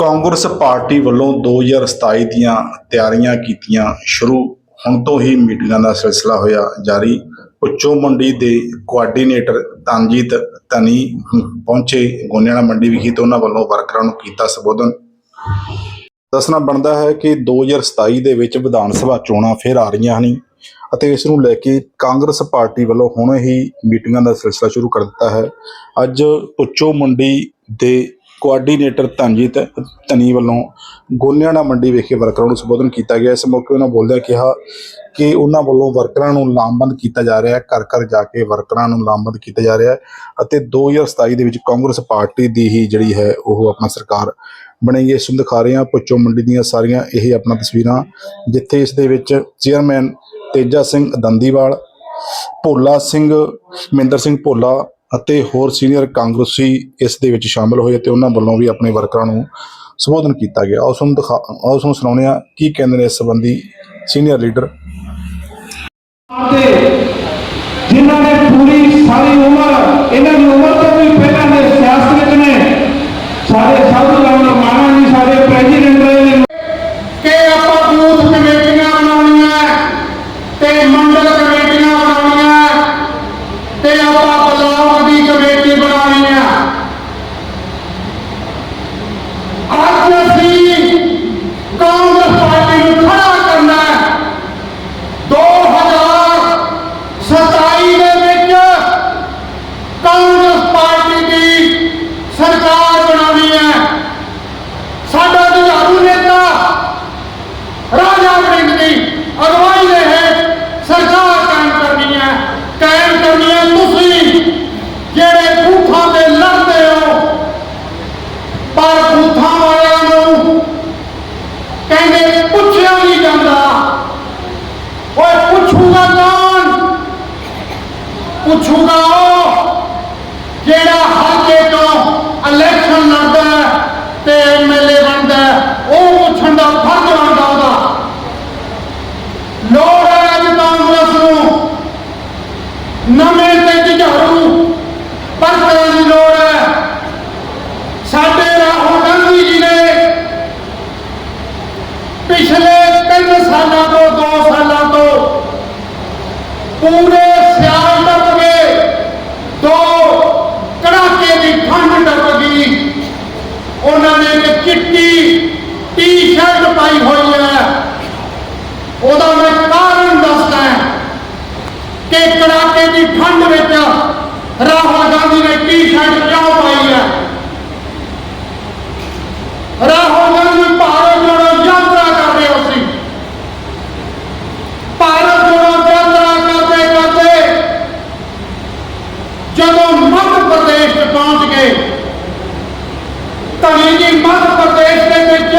Congress party ਵੱਲੋਂ 2027 ਦੀਆਂ ਤਿਆਰੀਆਂ ਕੀਤੀਆਂ ਸ਼ੁਰੂ। ਹੁਣ ਤੋਂ ਹੀ ਮੀਟਿੰਗਾਂ ਦਾ ਸਿਲਸਿਲਾ ਹੋਇਆ ਜਾਰੀ। ਉੱਚੋ ਮੰਡੀ ਦੇ ਕੋਆਰਡੀਨੇਟਰ ਤਨਜੀਤ ਤਨੀ ਪਹੁੰਚੇ। ਗੋਨਿਆਣਾ ਮੰਡੀ ਵਿਖੇ ਤੇ ਉਹਨਾਂ ਵੱਲੋਂ ਵਰਕਰਾਂ ਨੂੰ ਕੀਤਾ ਸੰਬੋਧਨ। ਦੱਸਣਾ ਬਣਦਾ ਹੈ ਕਿ 2027 ਦੇ ਵਿੱਚ ਵਿਧਾਨ ਸਭਾ ਚੋਣਾਂ ਫਿਰ ਆ ਰਹੀਆਂ ਹਨ ਅਤੇ ਇਸ ਨੂੰ ਲੈ ਕੇ ਕਾਂਗਰਸ ਪਾਰਟੀ ਵੱਲੋਂ ਹੁਣੇ ਹੀ ਮੀਟਿੰਗਾਂ ਦਾ ਸਿਲਸਿਲਾ ਸ਼ੁਰੂ ਕਰ ਦਿੱਤਾ ਹੈ। ਅੱਜ ਉੱਚੋ ਮੰਡੀ ਦੇ ਕੋਆਰਡੀਨੇਟਰ ਧਨਜੀਤ ਧਨੀ ਵੱਲੋਂ ਗੋਨਿਆਣਾ ਮੰਡੀ ਵਿਖੇ ਵਰਕਰਾਂ ਨੂੰ ਸੰਬੋਧਨ ਕੀਤਾ ਗਿਆ। ਇਸ ਮੌਕੇ ਉਹਨਾਂ ਬੋਲਦਿਆਂ ਕਿਹਾ ਕਿ ਉਹਨਾਂ ਵੱਲੋਂ ਵਰਕਰਾਂ ਨੂੰ ਲਾਮਬੰਦ ਕੀਤਾ ਜਾ ਰਿਹਾ ਹੈ। ਘਰ ਘਰ ਜਾ ਕੇ ਵਰਕਰਾਂ ਨੂੰ ਲਾਮਬੰਦ ਕੀਤਾ ਜਾ ਰਿਹਾ ਹੈ ਅਤੇ 2027 ਦੇ ਵਿੱਚ ਕਾਂਗਰਸ ਪਾਰਟੀ ਦੀ ਹੀ ਜਿਹੜੀ ਹੈ ਉਹ ਆਪਣਾ ਸਰਕਾਰ ਬਣੇਗੀ। ਇਸ ਨੂੰ ਦਿਖਾ ਰਹੇ ਹਾਂ। ਪੁੱਚੋ ਮੰਡੀ ਦੀਆਂ ਸਾਰੀਆਂ ਇਹ ਆਪਣਾ ਤਸਵੀਰਾਂ, ਜਿੱਥੇ ਇਸ ਦੇ ਵਿੱਚ ਚੇਅਰਮੈਨ ਤੇਜਾ ਸਿੰਘ ਦੰਦੀਵਾਲ, ਭੋਲਾ ਸਿੰਘ, ਮਹਿੰਦਰ ਸਿੰਘ ਭੋਲਾ ਅਤੇ ਹੋਰ ਸੀਨੀਅਰ ਕਾਂਗਰਸੀ ਇਸ ਦੇ ਵਿੱਚ ਸ਼ਾਮਲ ਹੋਏ ਤੇ ਉਹਨਾਂ ਵੱਲੋਂ ਵੀ ਆਪਣੇ ਵਰਕਰਾਂ ਨੂੰ ਸੰਬੋਧਨ ਕੀਤਾ ਗਿਆ। ਉਸ ਨੂੰ ਦਿਖਾ ਉਸ ਨੂੰ ਸੁਣਾਉਂਦੇ ਹਾਂ ਕੀ ਕਹਿੰਦੇ ਨੇ ਇਸ ਸੰਬੰਧੀ ਸੀਨੀਅਰ ਲੀਡਰ। ਜਿਨ੍ਹਾਂ ਨੇ ਪੂਰੀ ਸਾਰੀ ਉਮਰ ਇਹਨਾਂ ਦੀ ਉਮਰ ਤੋਂ ਵੀ ਪਹਿਲਾਂ ਦੇ ਸਿਆਸਤ ਵਿੱਚ ਨੇ ਸਾਡੇ ਸਭ ਤੋਂ ਜ਼ਿਆਦਾ ਮਾਣਾ ਜੀ ਸਾਡੇ ਪ੍ਰੈਜ਼ੀਡੈਂਟ ਰਹੇ ਨੇ ਕਿ ਆਪਾਂ ਬੂਥ ਕਮੇਟੀਆਂ ਬਣਾਉਣੀਆਂ ਤੇ ਮੰਡਲ ਕਮੇਟੀਆਂ ਬਣਾਉਣੀਆਂ ਤੇ ਆਪਾਂ ਬਲਾਕ ਦੀ ਕਮੇਟੀ ਬਣਾਉਣੀ ਆ ਅੱਜ ਅਸੀਂ ਕਾਂਗਰਸ ਪਾਰਟੀ ਨੂੰ ਖੜਾ ਕਰਨਾ ਹੈ 2027 ਦੇ ਵਿੱਚ ਕਾਂਗਰਸ ਪਾਰਟੀ ਦੀ ਸਰਕਾਰ ਬਣਾਉਣੀ ਹੈ ਸਾਡਾ ਜੁਝਾਰੂ ਨੇਤਾ ਰਾਜਾ ਵੜਿੰਗ ਦੀ ਅਗਵਾਈ ਦੇ ਹੇਠ ਸਰਕਾਰ ਕਾਇਮ ਕਰਨੀ ਹੈ ਕਾਇਮ ਕਰਨੀ ਹੈ ਤੁਸੀਂ ਜਿਹੜੇ ਬੂਥਾਂ ਤੇ ਲੜਦੇ ਹੋ ਪਰ ਬੂਥਾਂ ਵਾਲਿਆਂ ਨੂੰ ਕਹਿੰਦੇ ਪੁੱਛਿਆ ਨਹੀਂ ਜਾਂਦਾ ਓਏ ਪੁੱਛੂਗਾ ਕੌਣ ਪੁੱਛੂਗਾ ਉਹ ਜਿਹੜਾ ਹਲਕੇ ਤੋਂ ਇਲੈਕਸ਼ਨ ਲੜਦਾ ਹੈ ਤੇ ਐਮਐਲਏ ਬਣਦਾ ਹੈ, ਉਹ ਪੁੱਛਣ ਦਾ ਫਰਜ਼ ਬਣਦਾ ਉਹਦਾ ਲੋੜ ਹੈ ਅੱਜ ਕਾਂਗਰਸ ਨੂੰ ਨਵੇਂ ਤੇ ਜੁਝਾਰੂ ਪਰਤਿਆਂ ਦੀ ਲੋੜ ਹੈ ਸਾਡੇ ਰਾਹੁਲ ਗਾਂਧੀ ਜੀ ਨੇ ਪਿਛਲੇ 3 ਸਾਲਾਂ ਤੋਂ 2 ਸਾਲਾਂ ਤੋਂ ਪੂਰੇ ਸਿਆਲ ਟੱਪ ਗਏ ਦੋ ਕੜਾਕੇ ਦੀ ਠੰਡ ਟੱਪ ਗਈ ਉਹਨਾਂ ਨੇ ਇੱਕ ਚਿੱਟੀ ਟੀ-ਸ਼ਰਟ ਪਾਈ ਹੋਈ ਹੈ ਉਹਦਾ ਮੈਂ ਕਾਰਨ ਦੱਸਦਾ ਕਿ ਕੜਾਕੇ ਦੀ ਠੰਡ ਵਿੱਚ ਰਾਹੁਲ ਗਾਂਧੀ ਨੇ ਟੀ-ਸ਼ਰਟ ਕਿਉਂ ਪਾਈ ਹੈ ਰਾਹੁਲ ਗਾਂਧੀ ਭਾਰਤ ਜੋੜੋ ਯਾਤਰਾ ਕਰ ਰਹੇ ਸੀ ਭਾਰਤ ਜੋੜੋ ਯਾਤਰਾ ਕਰਦੇ ਕਰਦੇ ਜਦੋਂ ਮੱਧ ਪ੍ਰਦੇਸ਼ 'ਚ ਪਹੁੰਚ ਗਏ ਧਨੀ ਜੀ ਮੱਧ ਪ੍ਰਦੇਸ਼ ਦੇ ਵਿੱਚ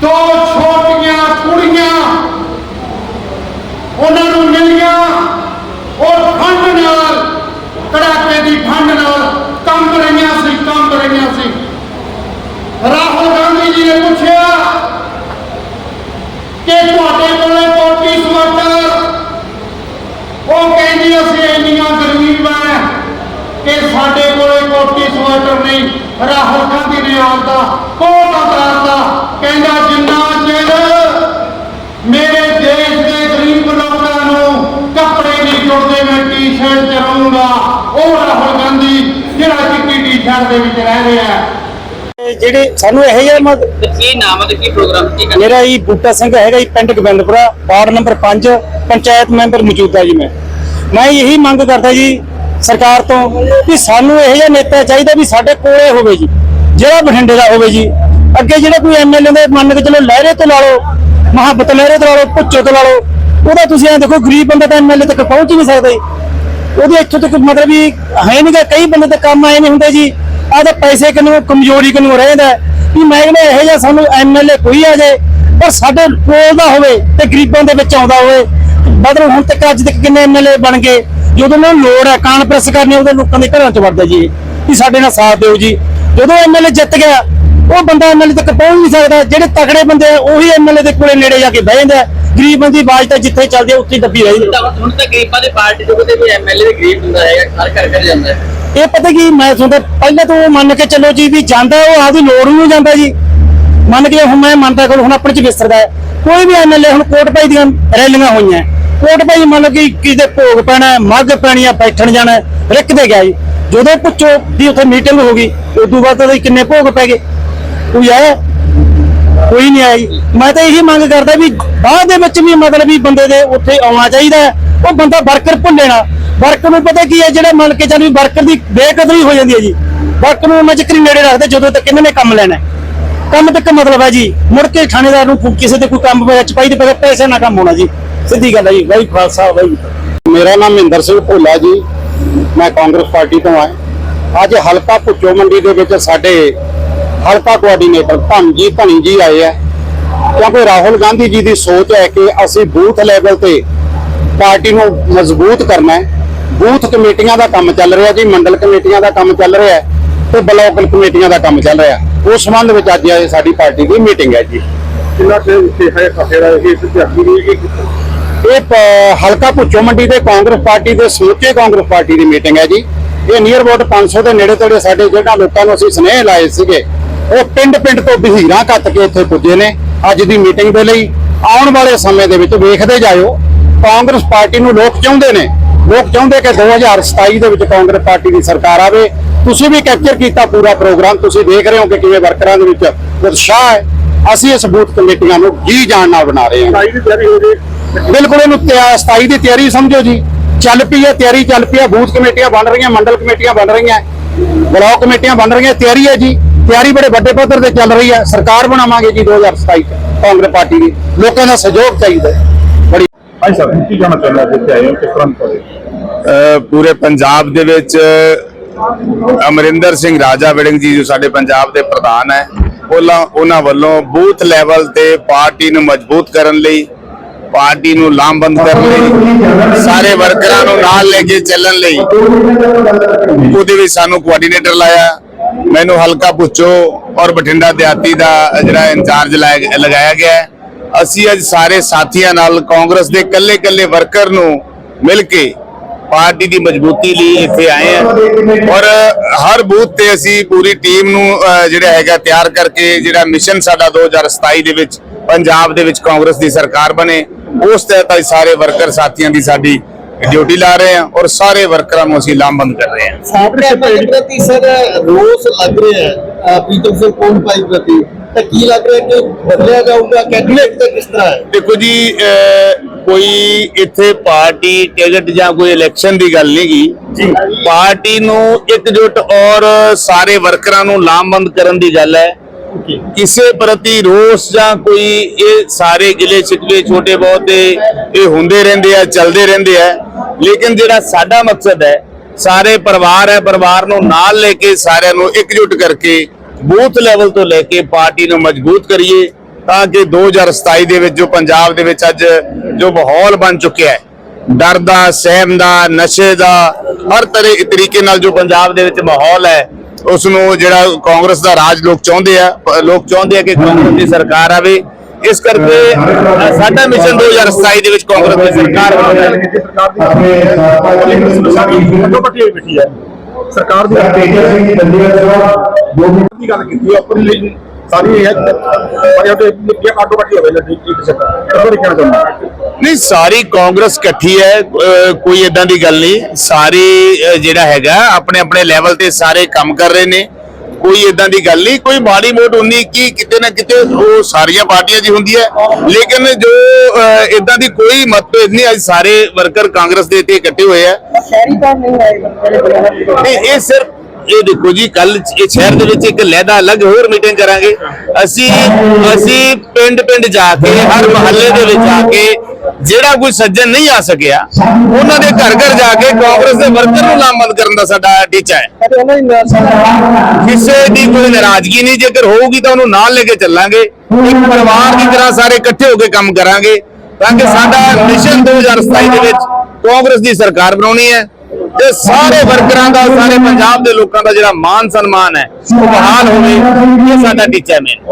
ਦੋ ਛੋਟੀਆਂ ਕੁੜੀਆਂ ਉਹਨਾਂ ਨੂੰ ਮਿਲੀਆਂ ਉਹ ਠੰਡ ਨਾਲ ਕੜਾਕੇ ਦੀ ਠੰਡ ਨਾਲ ਕੰਬ ਰਹੀਆਂ ਸੀ ਕੰਬ ਰਹੀਆਂ ਸੀ ਰਾਹੁਲ ਗਾਂਧੀ ਜੀ ਨੇ ਪੁੱਛਿਆ ਕਿ ਤੁਹਾਡੇ ਕੋਲੇ ਕੋਟੀ ਸਵਾਟਰ ਉਹ ਕਹਿੰਦੀ ਅਸੀਂ ਇੰਨੀਆਂ ਗਰੀਬ ਆ ਕਿ ਸਾਡੇ ਕੋਲੇ ਕੋਟੀ ਸਵਾਟਰ ਨਹੀਂ ਰਾਹੁਲ ਗਾਂਧੀ ਨੇ ਆਪਦਾ ਕੋਟ ਉਤਾਰਦਾ ਕਹਿੰਦਾ ਜਿੰਨਾ ਚਿਰ ਮੇਰੇ ਦੇਸ਼ ਦੇ ਗਰੀਬ ਲੋਕਾਂ ਨੂੰ ਕੱਪੜੇ ਨਹੀਂ ਜੁੜਦੇ ਮੈਂ ਟੀ-ਸ਼ਰਟ ਚ ਰਹੂੰਗਾ ਉਹ ਰਾਹੁਲ ਗਾਂਧੀ ਜਿਹੜਾ ਟੀ-ਸ਼ਰਟ ਦੇ ਵਿੱਚ ਰਹਿ ਰਿਹਾ। ਹੈ ਤੇ ਜਿਹੜੇ ਸਾਨੂੰ ਇਹ ਜਿਹਾ ਕੀ ਨਾਮ ਹੈ ਕੀ ਪ੍ਰੋਗਰਾਮ ਕੀ ਕਰਨਾ ਮੇਰਾ ਜੀ ਬੂਟਾ ਸਿੰਘ ਹੈਗਾ ਜੀ ਪਿੰਡ Gobindpura ward number 5 panchayat member ਮੌਜੂਦਾ ਜੀ ਮੈਂ। ਮੈਂ ਇਹੀ ਮੰਗ ਕਰਦਾ ਜੀ ਸਰਕਾਰ ਤੋਂ ਕਿ ਸਾਨੂੰ ਇਹ ਜਿਹਾ ਨੇਤਾ ਚਾਹੀਦਾ ਵੀ ਸਾਡੇ ਕੋਲੇ ਹੋਵੇ ਜੀ ਜਿਹੜਾ ਬਠਿੰਡੇ ਦਾ ਹੋਵੇ ਜੀ। ਅੱਗੇ ਜਿਹੜਾ ਕੋਈ ਐਮਐਲਏ ਦੇ ਮੰਨ ਕੇ ਚਲੋ ਲਹਿਰੇ ਤੋਂ ਲਾ ਲਓ ਮੁਹੱਬਤ ਲਹਿਰੇ ਤੋਂ ਲਾ ਲਓ ਪੁੱਚੋ ਤੋਂ ਲਾ ਲਓ ਉਹਦਾ ਤੁਸੀਂ ਐ ਦੇਖੋ ਗਰੀਬ ਬੰਦਾ ਤਾਂ ਐਮਐਲਏ ਤੱਕ ਪਹੁੰਚ ਹੀ ਨਹੀਂ ਸਕਦਾ। ਜੀ ਉਹਦੇ ਇੱਥੋਂ ਤੱਕ ਮਤਲਬ ਵੀ ਹੈ ਨਹੀਂਗਾ ਕਈ ਬੰਦੇ ਤੇ ਕੰਮ ਆਏ ਨਹੀਂ ਹੁੰਦੇ ਜੀ। ਆਹ ਪੈਸੇ ਕਿਨੂੰ ਕਮਜ਼ੋਰੀ ਕਿਨੂੰ ਰਹਿੰਦਾ ਵੀ ਮੈਂ ਕਹਿੰਦਾ ਇਹੋ ਜਿਹਾ ਸਾਨੂੰ ਐਮਐਲਏ ਕੋਈ ਆ ਜਾਏ, ਪਰ ਸਾਡੇ ਕੋਲ ਦਾ ਹੋਵੇ ਤੇ ਗਰੀਬਾਂ ਦੇ ਵਿੱਚ ਆਉਂਦਾ ਹੋਵੇ, ਮਤਲਬ ਹੁਣ ਤੱਕ ਅੱਜ ਤੱਕ ਕਿੰਨੇ ਐਮਐਲਏ ਬਣ ਗਏ, ਜਦੋਂ ਉਹਨਾਂ ਨੂੰ ਲੋੜ ਹੈ ਕਾਨਫਰੰਸ ਕਰਨੀ ਉਹਦੇ ਲੋਕਾਂ ਦੇ ਘਰਾਂ ਚ ਵੜਦਾ ਜੀ, ਵੀ ਸਾਡੇ ਨਾਲ ਸਾਥ ਦਿਓ ਜੀ। ਜਦੋਂ ਐਮਐਲਏ ਜਿੱਤ ਗਿਆ, ਉਹ ਬੰਦਾ ਐਮਐਲਏ ਤੱਕ ਪਹੁੰਚ ਨਹੀਂ ਸਕਦਾ, ਜਿਹੜੇ ਤਕੜੇ ਬੰਦੇ ਆ, ਉਹੀ ਐਮਐਲਏ ਦੇ ਕੋਲੇ ਨੇੜੇ ਜਾ ਕੇ ਬਹਿ ਜਾਂਦਾ ਆ ਗਰੀਬ ਬੰਦੀ ਆਵਾਜ਼ ਤਾਂ ਜਿੱਥੇ ਚੱਲਦੀ ਉੱਥੇ ਹੀ ਦੱਬੀ ਰਹਿੰਦੀ ਹੁਣ ਤਾਂ ਗਰੀਬਾਂ ਦੇ ਪਾਰਟੀ ਦੇ ਕੋਈ ਐਮਐਲਏ ਗਰੀਬ ਹੁੰਦਾ ਹੈਗਾ, ਹਰ ਘਰ ਘਰ ਜਾਂਦਾ ਹੈ। ਇਹ ਪਤਾ ਕੀ ਮੈਂ ਸੁਣਦਾ ਪਹਿਲਾਂ ਤੋਂ ਮੰਨ ਕੇ ਚੱਲੋ ਜੀ ਵੀ ਜਾਂਦਾ ਉਹ ਆਪਦੀ ਲੋੜ ਨੂੰ ਜਾਂਦਾ ਜੀ। ਮੰਨ ਕੇ ਹੁਣ ਮੈਂ ਮੰਨਦਾ ਕੋਲ ਹੁਣ ਆਪਣੇ ਚ ਵਿਸਰਦਾ ਹੈ। ਕੋਈ ਵੀ ਐਮਐਲਏ ਹੁਣ ਕੋਟ ਭਾਈ ਦੀਆਂ ਰੈਲੀਆਂ ਹੋਈਆਂ ਕੋਟ ਭਾਈ ਮੰਨ ਕਿ ਕਿਸੇ ਭੋਗ ਪੈਣਾ ਮੱਗ ਪੈਣੀ ਆ ਬੈਠਣ ਜਾਣਾ ਹੈ, ਰਿਕ ਦੇ ਗਿਆ ਜੀ। ਜਦੋਂ ਪੁੱਛੋ ਵੀ ਉੱਥੇ ਮੀਟਿੰਗ ਹੋ ਗਈ ਉਦੋਂ ਬਾਅਦ ਉਹਦੇ ਕਿੰਨੇ ਭੋਗ ਪੈ ਗਏ। ਕੋਈ ਆਇਆ? ਕੋਈ ਨਹੀਂ ਆਇਆ ਜੀ। ਮੈਂ ਤਾਂ ਇਹੀ ਮੰਗ ਕਰਦਾ ਵੀ ਬਾਅਦ ਦੇ ਵਿੱਚ ਵੀ ਮਤਲਬ ਵੀ ਬੰਦੇ ਦੇ ਉੱਥੇ ਆਉਣਾ ਚਾਹੀਦਾ ਹੈ। ਉਹ ਬੰਦਾ ਵਰਕਰ ਭੁੱਲੇਣਾ ਵਰਕਰ ਨੂੰ ਪਤਾ ਕੀ ਹੈ, ਜਿਹੜਾ ਮੰਨ ਕੇ ਚੱਲ ਵੀ ਵਰਕਰ ਦੀ ਬੇਕਦਰੀ ਹੋ ਜਾਂਦੀ ਹੈ ਜੀ। ਵਰਕਰ ਨੂੰ ਉਹਨਾਂ ਚੱਕਰੀ ਨੇੜੇ ਰੱਖਦੇ, ਜਦੋਂ ਤੱਕ ਇਹਨਾਂ ਨੇ ਕੰਮ ਲੈਣਾ ਹੈ। ਕੰਮ ਤੱਕ ਮਤਲਬ ਹੈ ਜੀ, ਮੁੜ ਕੇ ਥਾਣੇਦਾਰ ਨੂੰ ਕਿਸੇ ਤੇ ਕੋਈ ਕੰਮ ਪਿਆ ਚਪਾਈ ਦੇ ਪੈਸੇ ਪੈਸੇ ਨਾਲ ਕੰਮ ਹੋਣਾ ਜੀ। ਸਿੱਧੀ ਗੱਲ ਹੈ ਜੀ ਵਾਹਿ ਖਾਲਸਾ ਵਾਹਿ ਮੇਰਾ ਨਾਮ ਮਹਿੰਦਰ ਸਿੰਘ ਭੋਲਾ ਜੀ, ਮੈਂ ਕਾਂਗਰਸ ਪਾਰਟੀ ਤੋਂ ਆਇਆ। ਅੱਜ ਹਲਕਾ ਭੁੱਚੋ ਮੰਡੀ ਦੇ ਵਿੱਚ ਸਾਡੇ ਹਲਕਾ ਕੋਆਰਡੀਨੇਟਰ ਧਨਜੀ ਧਨੀ ਜੀ ਆਏ ਆ। ਕਿਉਂਕਿ ਰਾਹੁਲ ਗਾਂਧੀ ਜੀ ਦੀ ਸੋਚ ਹੈ ਕਿ ਅਸੀਂ ਬੂਥ ਲੈਵਲ ਤੇ ਪਾਰਟੀ ਨੂੰ ਮਜ਼ਬੂਤ ਕਰਨਾ ਹੈ। ਬੂਥ ਕਮੇਟੀਆਂ ਦਾ ਕੰਮ ਚੱਲ ਰਿਹਾ ਜੀ ਮੰਡਲ ਕਮੇਟੀਆਂ ਦਾ ਕੰਮ ਚੱਲ ਰਿਹਾ ਤੇ ਬਲਾਕ ਕਮੇਟੀਆਂ ਦਾ ਕੰਮ ਚੱਲ ਰਿਹਾ। ਉਸ ਸੰਬੰਧ ਵਿੱਚ ਅੱਜ ਇਹ ਸਾਡੀ ਪਾਰਟੀ ਦੀ ਮੀਟਿੰਗ ਹੈ ਜੀ। ਕਿੰਨਾ ਤੇ ਹੈ ਖਸੇੜਾ ਇਹ ਸਿੱਧੀ ਨਹੀਂ ਇਹ ਹਲਕਾ ਭੁੱਚੋ ਮੰਡੀ ਦੇ ਕਾਂਗਰਸ ਪਾਰਟੀ ਦੇ ਸਮੁੱਚੇ ਕਾਂਗਰਸ ਪਾਰਟੀ ਦੀ ਮੀਟਿੰਗ ਹੈ ਜੀ। ਇਹ ਨੀਅਰ ਅਬਾਊਟ 500 ਦੇ ਨੇੜੇ ਤੇੜੇ ਸਾਡੇ ਜਿਹੜਾ ਲੋਕਾਂ ਨੂੰ ਅਸੀਂ ਸਨੇਹ ਲਾਏ ਸੀਗੇ ਉਹ ਪਿੰਡ ਪਿੰਡ ਤੋਂ ਬਹੀਰਾਂ ਕੱਤ ਕੇ ਇੱਥੇ ਪੁੱਜੇ ਨੇ ਅੱਜ ਦੀ ਮੀਟਿੰਗ ਦੇ ਲਈ। ਆਉਣ ਵਾਲੇ ਸਮੇਂ ਦੇ ਵਿੱਚ ਵੇਖਦੇ ਜਾਇਓ ਕਾਂਗਰਸ ਪਾਰਟੀ ਨੂੰ ਲੋਕ ਚਾਹੁੰਦੇ ਨੇ ਲੋਕ ਚਾਹੁੰਦੇ ਕਿ 2027 ਦੇ ਵਿੱਚ ਕਾਂਗਰਸ ਪਾਰਟੀ ਦੀ ਸਰਕਾਰ ਆਵੇ। ਤੁਸੀਂ ਵੀ ਕੈਪਚਰ ਕੀਤਾ ਪੂਰਾ ਪ੍ਰੋਗਰਾਮ। ਤੁਸੀਂ ਦੇਖ ਰਹੇ ਹੋ ਕਿ ਕਿਵੇਂ ਵਰਕਰਾਂ ਦੇ ਵਿੱਚ ਉਤਸ਼ਾਹ ਹੈ। ਅਸੀਂ ਇਸ ਬੂਥ ਕਮੇਟੀਆਂ ਨੂੰ ਜੀ ਜਾਣ ਨਾਲ ਬਣਾ ਰਹੇ ਹਾਂ। ਸਾਈ ਦੀ ਤਿਆਰੀ ਹੋ ਗਈ। ਬਿਲਕੁਲ ਇਹਨੂੰ ਤਿਆ- 27 ਦੀ ਤਿਆਰੀ ਸਮਝੋ ਜੀ। ਚੱਲ ਪਈ ਹੈ ਤਿਆਰੀ ਚੱਲ ਪਈ ਹੈ। ਬੂਥ ਕਮੇਟੀਆਂ ਬਣ ਰਹੀਆਂ ਮੰਡਲ ਕਮੇਟੀਆਂ ਬਣ ਰਹੀਆਂ ਬਲਾਕ ਕਮੇਟੀਆਂ ਬਣ ਰਹੀਆਂ। ਤਿਆਰੀ ਹੈ ਜੀ। ਤਿਆਰੀ ਬੜੇ ਵੱਡੇ ਪੱਧਰ ਤੇ ਚੱਲ ਰਹੀ ਹੈ। ਸਰਕਾਰ ਬਣਾਵਾਂਗੇ ਜੀ 2027 ਚ ਕਾਂਗਰਸ ਪਾਰਟੀ ਦੀ। ਲੋਕਾਂ ਦਾ ਸਹਿਯੋਗ ਚਾਹੀਦਾ ਹੈ। ਬੜੀ ਹਾਂਜੀ ਸਰ ਕੀ ਕਹਿਣਾ ਚਾਹੁੰਦੇ ਹੋ? ਜਿੱਥੇ ਆਏ ਹੋ ਕਿਸ ਤਰ੍ਹਾਂ ਪੂਰੇ ਪੰਜਾਬ ਦੇ ਵਿੱਚ ਅਮਰਿੰਦਰ ਸਿੰਘ ਰਾਜਾ ਵੜਿੰਗ ਜੀ ਜੋ ਸਾਡੇ ਪੰਜਾਬ ਦੇ ਪ੍ਰਧਾਨ ਹੈ, ਉਹਨਾਂ ਉਹਨਾਂ ਵੱਲੋਂ ਬੂਥ ਲੈਵਲ ਤੇ ਪਾਰਟੀ ਨੂੰ ਮਜ਼ਬੂਤ ਕਰਨ ਲਈ, ਪਾਰਟੀ ਨੂੰ ਲਾਮਬੰਦ ਕਰਨ ਲਈ, ਸਾਰੇ ਵਰਕਰਾਂ ਨੂੰ ਨਾਲ ਲੈ ਕੇ ਚੱਲਣ ਲਈ ਉਹਦੇ ਵਿੱਚ ਸਾਨੂੰ ਕੋਆਰਡੀਨੇਟਰ ਲਾਇਆ। ਮੈਨੂੰ ਹਲਕਾ ਪੁੱਛੋ ਔਰ ਬਠਿੰਡਾ ਦਿਹਾਤੀ ਦਾ ਜਿਹੜਾ ਇੰਚਾਰਜ ਲਾਇਆ- ਲਗਾਇਆ ਗਿਆ ਅਸੀਂ ਅੱਜ ਸਾਰੇ ਸਾਥੀਆਂ ਨਾਲ ਕਾਂਗਰਸ ਦੇ ਕੱਲੇ-ਕੱਲੇ ਵਰਕਰ ਨੂੰ ਮਿਲ ਕੇ ਪਾਰਟੀ ਦੀ ਮਜ਼ਬੂਤੀ ਲਈ ਇੱਥੇ ਆਏ ਹਾਂ। ਔਰ ਹਰ ਬੂਥ ਤੇ ਅਸੀਂ ਪੂਰੀ ਟੀਮ ਨੂੰ ਜਿਹੜਾ ਹੈਗਾ ਤਿਆਰ ਕਰਕੇ ਜਿਹੜਾ ਮਿਸ਼ਨ ਸਾਡਾ 2027 ਦੇ ਵਿੱਚ ਪੰਜਾਬ ਦੇ ਵਿੱਚ ਕਾਂਗਰਸ ਦੀ ਸਰਕਾਰ ਬਣੇ ਉਸ ਤਹਿਤ ਅੱਜ ਸਾਰੇ ਵਰਕਰ ਸਾਥੀਆਂ ਦੀ ਸਾਡੀ ਡਿਊਟੀ ਲਾ ਰਹੇ ਹਾਂ ਔਰ ਸਾਰੇ ਵਰਕਰਾਂ ਨੂੰ ਅਸੀਂ ਲਾਮਬੰਦ ਕਰ ਰਹੇ ਹਾਂ। ਆਪਣੇ ਪ੍ਰਤੀ ਸਰ ਰੋਸ ਲੱਗ ਰਿਹਾ ਹੈ। ਅਹ ਪ੍ਰੀਤਮ ਸਿੰਘ ਕੋਣ ਭਾਈ ਪ੍ਰਤੀ? ਤਾਂ ਕੀ ਲੱਗ ਰਿਹਾ ਕਿ ਬਦਲਿਆ ਜਾਊਗਾ ਕੈਬਨਿਟ ਤੇ ਕਿਸ ਤਰ੍ਹਾਂ ਹੈ? ਦੇਖੋ ਜੀ ਕੋਈ ਇੱਥੇ ਪਾਰਟੀ ਟਿਕਟ ਜਾਂ ਕੋਈ ਇਲੈਕਸ਼ਨ ਦੀ ਗੱਲ ਨਹੀਂ ਗੀ ਪਾਰਟੀ ਨੂੰ ਇਕਜੁੱਟ ਔਰ ਸਾਰੇ ਵਰਕਰਾਂ ਨੂੰ ਲਾਮਬੰਦ ਕਰਨ ਦੀ ਗੱਲ ਹੈ। ਕਿਸੇ ਪ੍ਰਤੀ ਰੋਸ ਜਾਂ ਕੋਈ ਇਹ ਸਾਰੇ ਗਿਲੇ ਸ਼ਿਕਵੇ ਛੋਟੇ ਬਹੁਤ ਇਹ ਹੁੰਦੇ ਰਹਿੰਦੇ ਆ ਚੱਲਦੇ ਰਹਿੰਦੇ ਆ। ਲੇਕਿਨ ਜਿਹੜਾ ਸਾਡਾ ਮਕਸਦ ਹੈ ਸਾਰੇ ਪਰਿਵਾਰ ਹੈ ਪਰਿਵਾਰ ਨੂੰ ਨਾਲ ਲੈ ਕੇ ਸਾਰਿਆਂ ਨੂੰ ਇਕਜੁੱਟ ਕਰਕੇ ਬੂਥ ਲੈਵਲ ਤੋਂ ਲੈ ਕੇ ਪਾਰਟੀ ਨੂੰ ਮਜ਼ਬੂਤ ਕਰੀਏ। ਤਾਂ ਕਿ 2027 ਦੇ ਵਿੱਚ ਜੋ ਪੰਜਾਬ ਦੇ ਵਿੱਚ ਅੱਜ ਜੋ ਮਾਹੌਲ ਬਣ ਚੁੱਕਿਆ ਹੈ, ਡਰ ਦਾ, ਸਹਿਮ ਦਾ, ਨਸ਼ੇ ਦਾ, ਹਰ ਤਰ੍ਹਾਂ ਤਰੀਕੇ ਨਾਲ ਜੋ ਪੰਜਾਬ ਦੇ ਵਿੱਚ ਮਾਹੌਲ ਹੈ ਉਸ ਨੂੰ ਜਿਹੜਾ ਕਾਂਗਰਸ ਦਾ ਰਾਜ ਲੋਕ ਚਾਹੁੰਦੇ ਆ ਲੋਕ ਚਾਹੁੰਦੇ ਆ ਕਿ ਕਾਂਗਰਸ ਦੀ ਸਰਕਾਰ ਆਵੇ। ਇਸ ਕਰਕੇ ਸਾਡਾ ਮਿਸ਼ਨ 2027 ਦੇ ਵਿੱਚ ਕਾਂਗਰਸ ਦੀ ਸਰਕਾਰ ਸਰਕਾਰ ਦੀ ਤੇਜਰ ਦੀ ਗੱਲ ਕੀਤੀ ਹੈ, ਆਪਣੀ ਸਾਰੀ ਇਹ ਉਹਦੇ ਹੋਵੇ ਕਹਿਣਾ ਚਾਹੁੰਦਾ ਨਹੀਂ ਸਾਰੀ ਕਾਂਗਰਸ ਇਕੱਠੀ ਹੈ ਕੋਈ ਇਦਾਂ ਦੀ ਗੱਲ ਨਹੀਂ। ਸਾਰੀ ਜਿਹੜਾ ਹੈਗਾ ਆਪਣੇ ਆਪਣੇ ਲੈਵਲ ਤੇ ਸਾਰੇ ਕੰਮ ਕਰ ਰਹੇ ਨੇ। ਕੋਈ ਇਦਾਂ ਦੀ ਗੱਲ ਨਹੀਂ ਕੋਈ ਮਾੜੀ ਮੋਟ ਉਨੀ ਕੀ ਕਿਤੇ ਨਾ ਕਿਤੇ ਉਹ ਸਾਰੀਆਂ ਪਾਰਟੀਆਂ ਦੀ ਹੁੰਦੀ ਹੈ। ਲੇਕਿਨ ਜੋ ਇਦਾਂ ਦੀ ਕੋਈ ਮਤਭੇਦ ਨਹੀਂ ਅੱਜ ਸਾਰੇ ਵਰਕਰ ਕਾਂਗਰਸ ਦੇ ਤੇ ਇਕੱਠੇ ਹੋਏ ਆ। ਨਹੀਂ ਇਹ ਸਿਰਫ ਇਹ ਦੇਖੋ ਜੀ ਕੱਲ ਇਹ ਸ਼ਹਿਰ ਦੇ ਵਿੱਚ ਇੱਕ ਲਹਿਦਾ ਅਲੱਗ ਹੋਰ ਮੀਟਿੰਗ ਕਰਾਂਗੇ। ਅਸੀਂ ਅਸੀਂ ਪਿੰਡ ਪਿੰਡ ਜਾ ਕੇ, ਹਰ ਮਹੱਲੇ ਦੇ ਵਿੱਚ ਜਾ ਕੇ ਜਿਹੜਾ ਕੋਈ ਸੱਜਣ ਨਹੀਂ ਆ ਸਕਿਆ, ਉਹਨਾਂ ਦੇ ਘਰ ਘਰ ਜਾ ਕੇ ਕਾਂਗਰਸ ਦੇ ਵਰਕਰ ਨੂੰ ਲਾਮਬੰਦ ਕਰਨ ਦਾ ਸਾਡਾ ਟੀਚਾ ਹੈ। ਕਿਸੇ ਦੀ ਕੋਈ ਨਾਰਾਜ਼ਗੀ ਨਹੀਂ, ਜੇਕਰ ਹੋਊਗੀ ਤਾਂ ਉਹਨੂੰ ਨਾਲ ਲੈ ਕੇ ਚੱਲਾਂਗੇ। ਇੱਕ ਪਰਿਵਾਰ ਦੀ ਤਰ੍ਹਾਂ ਸਾਰੇ ਇਕੱਠੇ ਹੋ ਕੇ ਕੰਮ ਕਰਾਂਗੇ, ਤਾਂ ਕਿ ਸਾਡਾ ਮਿਸ਼ਨ 2027 ਦੇ ਵਿੱਚ ਕਾਂਗਰਸ ਦੀ ਸਰਕਾਰ ਬਣਾਉਣੀ ਹੈ। ਤੇ ਸਾਰੇ ਵਰਕਰਾਂ ਦਾ, ਸਾਰੇ ਪੰਜਾਬ ਦੇ ਲੋਕਾਂ ਦਾ ਜਿਹੜਾ ਮਾਨ ਸਨਮਾਨ ਹੈ, ਉਹ ਬਹਾਲ ਹੋਵੇ, ਇਹ ਸਾਡਾ ਟੀਚਾ ਮੇਨ